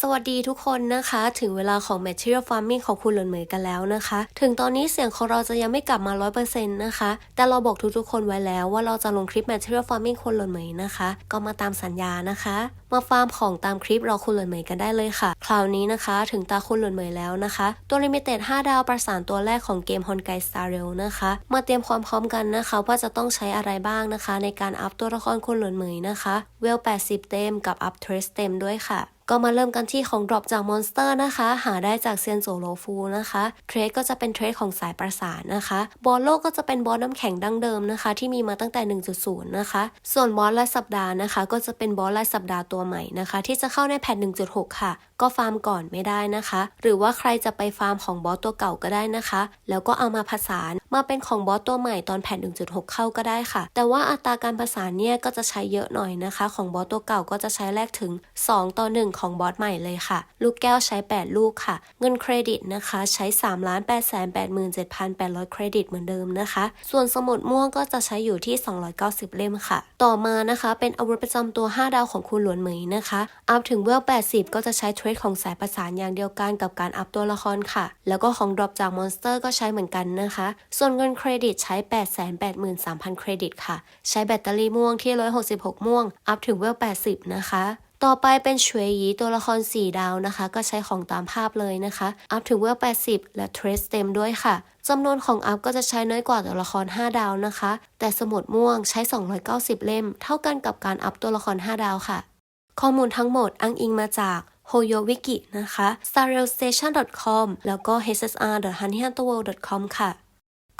สวัสดีทุกคนนะคะ ถึงเวลาของ Material Farming ของคุณหลนเหมยกันแล้วนะคะ ถึงตอนนี้เสียงของเราจะยังไม่กลับมา 100%นะคะ แต่เราบอกทุกๆคนไว้แล้วว่าเราจะลงคลิป Material Farming คนหลนเหมยนะคะ ก็มาตามสัญญานะคะ มาฟาร์มของตามคลิปเราคุณหลนเหมยกันได้เลยค่ะ คราวนี้นะคะ ถึงตาคุณหลนเหมยแล้วนะคะ ตัว Limited 5 ดาวประสานตัวแรกของเกม h o n g a i Star Rail นะคะ มาเตรียมความพร้อมกันนะคะ ว่าจะต้องใช้อะไรบ้างนะคะ ในการอัพตัวละครคุณหลนเหมยนะคะ เวล 80 เต็มกับอัพเทรสเต็มด้วยค่ะ ก็มาเริ่มกันที่ของดรอปจากมอนสเตอร์นะคะ หาได้จากเซียนโซโลฟูนะคะเทรดก็จะเป็นเทรดของสายประสานนะคะ บอลโลกก็จะเป็นบอสน้ำแข็งดั้งเดิมนะคะ ที่มีมาตั้งแต่ 1.0 นะคะ ส่วนบอสรายสัปดาห์นะคะ ก็จะเป็นบอสรายสัปดาห์ตัวใหม่นะคะ ที่จะเข้าในแพท1.6 ค่ะ ก็ฟาร์มก่อนไม่ได้นะคะ หรือว่าใครจะไปฟาร์มของบอสตัวเก่าก็ได้นะคะ แล้วก็เอามาผสานมาเป็นของบอสตัวใหม่ตอนแพท1.6 เข้าก็ได้ค่ะ แต่ว่าอัตราการผสานเนี่ยก็จะใช้เยอะหน่อยนะคะ ของบอสตัวเก่าก็จะใช้แลกถึง 2 ต่อ 1ของบอสใหม่เลยค่ะ ลูกแก้วใช้ 8 ลูกค่ะ เงินเครดิตนะคะใช้ 3 8 8 7 8 0 0 เครดิตเหมือนเดิมนะคะ ส่วนสมุดม่วงก็จะใช้อยู่ที่ 290 เล่มค่ะ ต่อมานะคะเป็นอาวุธประจำตัว 5 ดาวของคุณหลวนเหมยนะคะอัพถึงเวล 80 ก็จะใช้เทรดของสายประสานอย่างเดียวกันกับการอัพตัวละครค่ะ แล้วก็ของดรอปจากมอนสเตอร์ก็ใช้เหมือนกันนะคะ ส่วนเงินเครดิตใช้ 883,000 เครดิตค่ะ ใช้แบตเตอรี่ม่วงที่ 166 ม่วง อัพถึงเวล 80 นะคะต่อไปเป็นเฉวยหยีตัวละคร 4 ดาวนะคะ ก็ใช้ของตามภาพเลยนะคะ อัพถึงเวล 80 และเทรสเต็มด้วยค่ะจำนวนของอัพก็จะใช้น้อยกว่าตัวละคร 5 ดาวนะคะ แต่สมุดม่วงใช้ 290 เล่ม เท่ากันกับการอัพตัวละคร 5 ดาวค่ะ ข้อมูลทั้งหมดอ้างอิงมาจาก h o y o Wiki นะคะ starrailstation.com แล้วก็ hsr.honeyhunterworld.com ค่ะ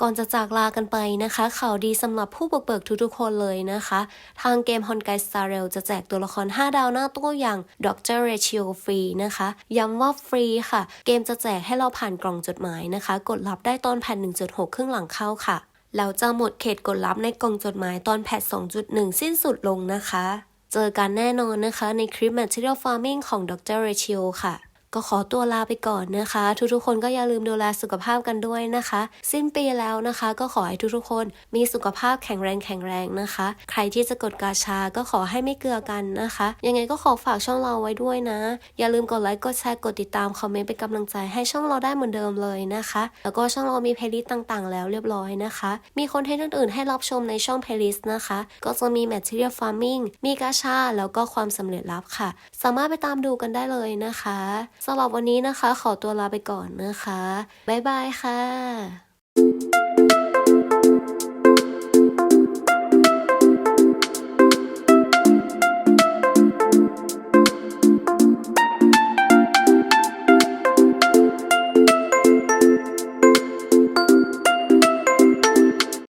ก่อนจะจากลากันไปนะคะ ข่าวดีสำหรับผู้บุกเบิกทุกๆคนเลยนะคะ ทางเกม h o n g a i Star Rail จะแจกตัวละคร 5 ดาวหน้าตู้อย่าง Dr. Ratio ฟรีนะคะ ย้ำว่าฟรีค่ะ เกมจะแจกให้เราผ่านกล่องจดหมายนะคะ กดรับได้ตอนแผ่น 1.6 ครึ่งหลังเข้าค่ะ แล้วจะหมดเขตกดรับในกล่องจดหมายตอนแพท 2.1 สิ้นสุดลงนะคะ เจอกันแน่นอนนะคะในคลิป Material Farming ของ Dr. Ratio ค่ะ ก็ขอตัวลาไปก่อนนะคะ ทุกๆคนก็อย่าลืมดูแลสุขภาพกันด้วยนะคะ สิ้นปีแล้วนะคะ ก็ขอให้ทุกๆคนมีสุขภาพแข็งแรงแข็งแรงนะคะ ใครที่จะกดกาชาก็ขอให้ไม่เกลือกันนะคะ ยังไงก็ขอฝากช่องเราไว้ด้วยนะ อย่าลืมกดไลค์กดแชร์กดติดตามคอมเมนต์เป็นกำลังใจให้ช่องเราได้เหมือนเดิมเลยนะคะ แล้วก็ช่องเรามีเพลย์ลิสต์ต่างๆ แล้วเรียบร้อยนะคะ มีคอนเทนต์อื่นๆให้รับชมในช่องเพลย์ลิสต์นะคะ ก็จะมี Material Farming มีกาชาแล้วก็ความสำเร็จลับค่ะ สามารถไปตามดูกันได้เลยนะคะสำหรับวันนี้นะคะ ขอตัวลาไปก่อนนะคะ บ๊ายบายค่ะ